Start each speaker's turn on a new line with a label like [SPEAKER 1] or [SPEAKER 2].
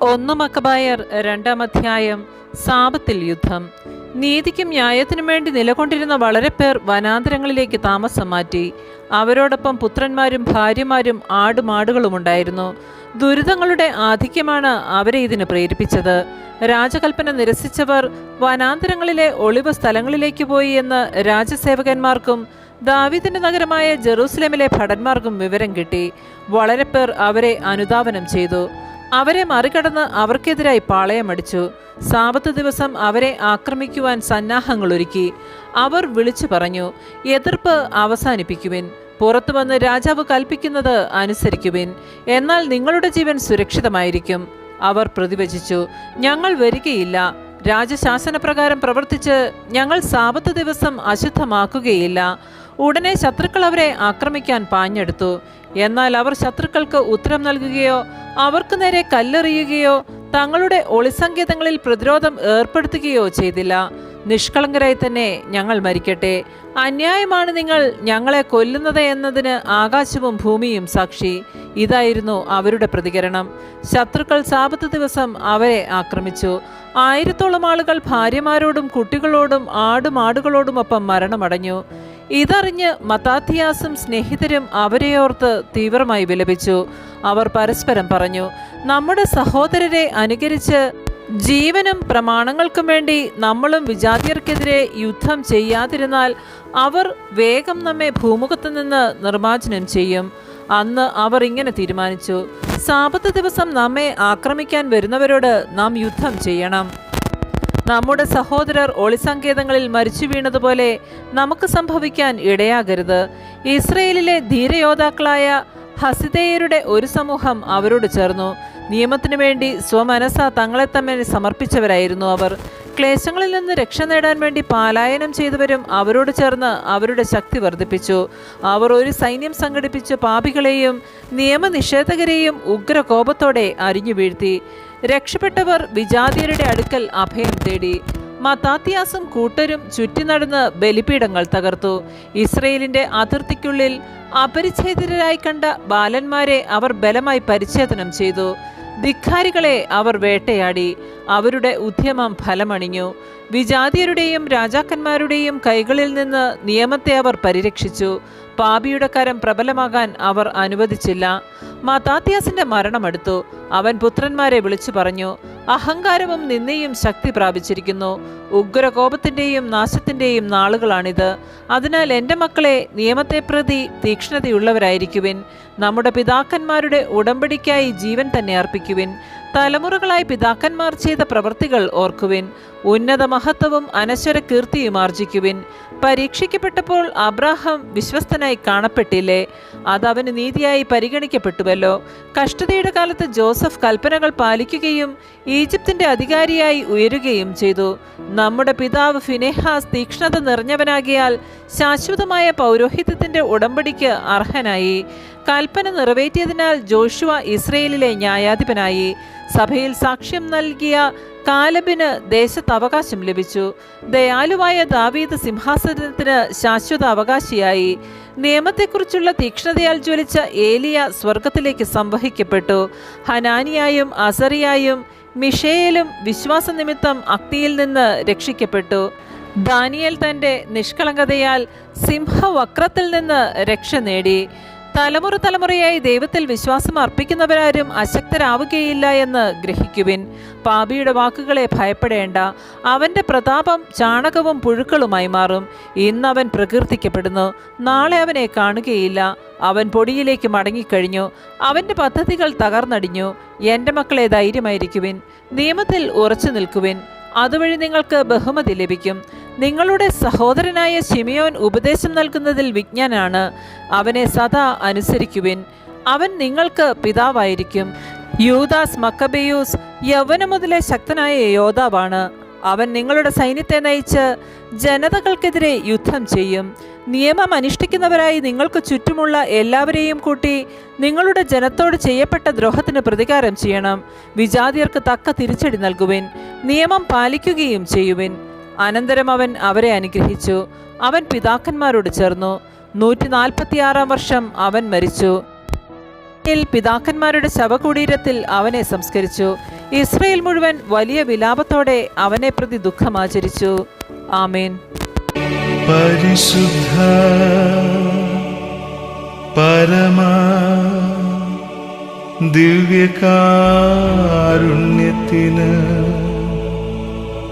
[SPEAKER 1] ഒന്ന് മക്കബായർ രണ്ടാം അധ്യായം സാപത്തിൽ യുദ്ധം. നീതിക്കും ന്യായത്തിനും വേണ്ടി നിലകൊണ്ടിരുന്ന വളരെ പേർ വനാന്തരങ്ങളിലേക്ക് താമസം മാറ്റി. അവരോടൊപ്പം പുത്രന്മാരും ഭാര്യമാരും ആടുമാടുകളും ഉണ്ടായിരുന്നു. ദുരിതങ്ങളുടെ ആധിക്യമാണ് അവരെ ഇതിന് പ്രേരിപ്പിച്ചത്. രാജകൽപ്പന നിരസിച്ചവർ വനാന്തരങ്ങളിലെ ഒളിവ് സ്ഥലങ്ങളിലേക്ക് പോയി എന്ന് രാജസേവകന്മാർക്കും ദാവിദിന്റെ നഗരമായ ജെറൂസലേമിലെ ഭടന്മാർക്കും വിവരം കിട്ടി. വളരെ പേർ അവരെ അനുധാവനം ചെയ്തു. അവരെ മറികടന്ന് അവർക്കെതിരായി പാളയമടിച്ചു സാപത്ത് ദിവസം അവരെ ആക്രമിക്കുവാൻ സന്നാഹങ്ങൾ ഒരുക്കി അവർ വിളിച്ചു പറഞ്ഞു എതിർപ്പ് അവസാനിപ്പിക്കുവിൻ. പുറത്തു വന്ന് രാജാവ് കൽപ്പിക്കുന്നത് അനുസരിക്കുവിൻ. എന്നാൽ നിങ്ങളുടെ ജീവൻ സുരക്ഷിതമായിരിക്കും. അവർ പ്രതിവചിച്ചു ഞങ്ങൾ വരികയില്ല. രാജശാസനപ്രകാരം പ്രവർത്തിച്ച് ഞങ്ങൾ സാപത്ത് ദിവസം അശുദ്ധമാക്കുകയില്ല. ഉടനെ ശത്രുക്കൾ അവരെ ആക്രമിക്കാൻ പാഞ്ഞെടുത്തു. എന്നാൽ അവർ ശത്രുക്കൾക്ക് ഉത്തരം നൽകുകയോ അവർക്ക് നേരെ കല്ലെറിയുകയോ തങ്ങളുടെ ഒളിസങ്കേതങ്ങളിൽ പ്രതിരോധം ഏർപ്പെടുത്തുകയോ ചെയ്തില്ല. നിഷ്കളങ്കരായി തന്നെ ഞങ്ങൾ മരിക്കട്ടെ. അന്യായമാണ് നിങ്ങൾ ഞങ്ങളെ കൊല്ലുന്നത് എന്നതിന് ആകാശവും ഭൂമിയും സാക്ഷി. ഇതായിരുന്നു അവരുടെ പ്രതികരണം. ശത്രുക്കൾ സാപത്ത് ദിവസം അവരെ ആക്രമിച്ചു. ആയിരത്തോളം ആളുകൾ ഭാര്യമാരോടും കുട്ടികളോടും ആടുമാടുകളോടുമൊപ്പം മരണമടഞ്ഞു. ഇതറിഞ്ഞ് മത്താത്തിയാസും സ്നേഹിതരും അവരെയോർത്ത് തീവ്രമായി വിലപിച്ചു. അവർ പരസ്പരം പറഞ്ഞു നമ്മുടെ സഹോദരരെ അനുകരിച്ച് ജീവനും പ്രമാണങ്ങൾക്കും വേണ്ടി നമ്മളും വിജാതിയർക്കെതിരെ യുദ്ധം ചെയ്യാതിരുന്നാൽ അവർ വേഗം നമ്മെ ഭൂമുഖത്ത് നിന്ന് നിർമ്മാർജനം ചെയ്യും. അന്ന് അവർ ഇങ്ങനെ തീരുമാനിച്ചു. സാപത്ത് ദിവസം നമ്മെ ആക്രമിക്കാൻ വരുന്നവരോട് നാം യുദ്ധം ചെയ്യണം. നമ്മുടെ സഹോദരർ ഒളിസങ്കേതങ്ങളിൽ മരിച്ചു വീണതുപോലെ നമുക്ക് സംഭവിക്കാൻ ഇടയാകരുത്. ഇസ്രയേലിലെ ധീരയോദ്ധാക്കളായ ഹസിദേയരുടെ ഒരു സമൂഹം അവരോട് ചേർന്നു. നിയമത്തിനു വേണ്ടി സ്വമനസ തങ്ങളെ തമ്മിൽ സമർപ്പിച്ചവരായിരുന്നു അവർ. ക്ലേശങ്ങളിൽ നിന്ന് രക്ഷ നേടാൻ വേണ്ടി പാലായനം ചെയ്തവരും അവരോട് ചേർന്ന് അവരുടെ ശക്തി വർദ്ധിപ്പിച്ചു. അവർ ഒരു സൈന്യം സംഘടിപ്പിച്ച് പാപികളെയും നിയമനിഷേധകരെയും ഉഗ്രകോപത്തോടെ അരിഞ്ഞു വീഴ്ത്തി. രക്ഷപ്പെട്ടവർ വിജാതിയരുടെ അടുക്കൽ അഭയം തേടി. മതാത്യാസും കൂട്ടരും ചുറ്റി നടന്ന് ബലിപീഠങ്ങൾ തകർത്തു. ഇസ്രയേലിന്റെ അതിർത്തിക്കുള്ളിൽ അപരിച്ഛേദിതരായി കണ്ട ബാലന്മാരെ അവർ ബലമായി പരിച്ഛേദനം ചെയ്തു. ധിക്കാരികളെ അവർ വേട്ടയാടി അവരുടെ ഉദ്യമം ഫലമണിഞ്ഞു. വിജാതിയരുടെയും രാജാക്കന്മാരുടെയും കൈകളിൽ നിന്ന് നിയമത്തെ അവർ പരിരക്ഷിച്ചു. പാപിയുടെ കരം പ്രബലമാകാൻ അവർ അനുവദിച്ചില്ല. മതാത്യാസിന്റെ മരണമടുത്തു അവൻ പുത്രന്മാരെ വിളിച്ചു പറഞ്ഞു അഹങ്കാരവും നിന്നെയും ശക്തി പ്രാപിച്ചിരിക്കുന്നു. ഉഗ്രകോപത്തിന്റെയും നാശത്തിന്റെയും നാളുകളാണിത്. അതിനാൽ എന്റെ മക്കളെ നിയമത്തെ പ്രതി തീക്ഷ്ണതയുള്ളവരായിരിക്കുവിൻ. നമ്മുടെ പിതാക്കന്മാരുടെ ഉടമ്പടിക്കായി ജീവൻ തന്നെ അർപ്പിക്കുവിൻ. തലമുറകളായി പിതാക്കന്മാർ ചെയ്ത പ്രവൃത്തികൾ ഓർക്കുവിൻ. ഉന്നത മഹത്വവും അനശ്വര കീർത്തിയും ആർജിക്കുവിൻ. പരീക്ഷിക്കപ്പെട്ടപ്പോൾ അബ്രാഹാം വിശ്വസ്തനായി കാണപ്പെട്ടില്ലേ? അത് അവന് നീതിയായി പരിഗണിക്കപ്പെട്ടുവല്ലോ. കഷ്ടതയുടെ കാലത്ത് ജോസഫ് കൽപ്പനകൾ പാലിക്കുകയും ഈജിപ്തിന്റെ അധികാരിയായി ഉയരുകയും ചെയ്തു. നമ്മുടെ പിതാവ് ഫിനെഹാസ് തീക്ഷ്ണത നിറഞ്ഞവനാകിയാൽ ശാശ്വതമായ പൗരോഹിത്യത്തിന്റെ ഉടമ്പടിക്ക് അർഹനായി. കൽപ്പന നിറവേറ്റിയതിനാൽ ജോഷുവ ഇസ്രയേലിലെ ന്യായാധിപനായി സഭയിൽ സാക്ഷ്യം നൽകിയ കാലബിന് ദേശത്ത് അവകാശം ലഭിച്ചു. ദയാലുവായ ദാവീദ് സിംഹാസനത്തിന് ശാശ്വത അവകാശിയായി നിയമത്തെക്കുറിച്ചുള്ള തീക്ഷ്ണതയാൽ ജ്വലിച്ച ഏലിയ സ്വർഗത്തിലേക്ക് സംവഹിക്കപ്പെട്ടു. ഹനാനിയായും അസറിയായും മിഷേലും വിശ്വാസനിമിത്തം അക്തിയിൽ നിന്ന് രക്ഷിക്കപ്പെട്ടു. ദാനിയൽ തന്റെ നിഷ്കളങ്കതയാൽ സിംഹവക്രത്തിൽ നിന്ന് രക്ഷ നേടി. തലമുറ തലമുറയായി ദൈവത്തിൽ വിശ്വാസം അർപ്പിക്കുന്നവരാരും അശക്തരാവുകയില്ല എന്ന് ഗ്രഹിക്കുവിൻ. പാപിയുടെ വാക്കുകളെ ഭയപ്പെടേണ്ട. അവന്റെ പ്രതാപം ചാണകവും പുഴുക്കളുമായി മാറും. ഇന്ന് അവൻ പ്രകീർത്തിക്കപ്പെടുന്നു. നാളെ അവനെ കാണുകയില്ല. അവൻ പൊടിയിലേക്ക് മടങ്ങിക്കഴിഞ്ഞു. അവന്റെ പദ്ധതികൾ തകർന്നടിഞ്ഞു. എന്റെ മക്കളെ ധൈര്യമായിരിക്കുവിൻ. നിയമത്തിൽ ഉറച്ചു നിൽക്കുവിൻ. അതുവഴി നിങ്ങൾക്ക് ബഹുമതി ലഭിക്കും. നിങ്ങളുടെ സഹോദരനായ ശിമിയോൻ ഉപദേശം നൽകുന്നതിൽ വിജ്ഞാനാണ്. അവനെ സദാ അനുസരിക്കുവിൻ. അവൻ നിങ്ങൾക്ക് പിതാവായിരിക്കും. യൂദാസ് മക്കബെയൂസ് യൗവനം മുതലേ ശക്തനായ യോദ്ധാവാണ്. അവൻ നിങ്ങളുടെ സൈന്യത്തെ നയിച്ച് ജനതകൾക്കെതിരെ യുദ്ധം ചെയ്യും. നിയമം അനുഷ്ഠിക്കുന്നവരായി നിങ്ങൾക്ക് ചുറ്റുമുള്ള എല്ലാവരെയും കൂട്ടി നിങ്ങളുടെ ജനത്തോട് ചെയ്യപ്പെട്ട ദ്രോഹത്തിന് പ്രതികാരം ചെയ്യണം. വിജാതിയർക്ക് തക്ക തിരിച്ചടി നൽകുവിൻ. നിയമം പാലിക്കുകയും ചെയ്യുവിൻ. അനന്തരം അവൻ അവരെ അനുഗ്രഹിച്ചു. അവൻ പിതാക്കന്മാരോട് ചേർന്നു. നൂറ്റി നാൽപ്പത്തിയാറാം വർഷം അവൻ മരിച്ചു. പിതാക്കന്മാരുടെ ശവകുടീരത്തിൽ അവനെ സംസ്കരിച്ചു. ഇസ്രയേൽ മുഴുവൻ വലിയ വിലാപത്തോടെ അവനെ പ്രതി ദുഃഖം ആചരിച്ചു. ആമേൻ.
[SPEAKER 2] പരിശുദ്ധ പരമ ദിവ്യകാരുണ്യത്തിന്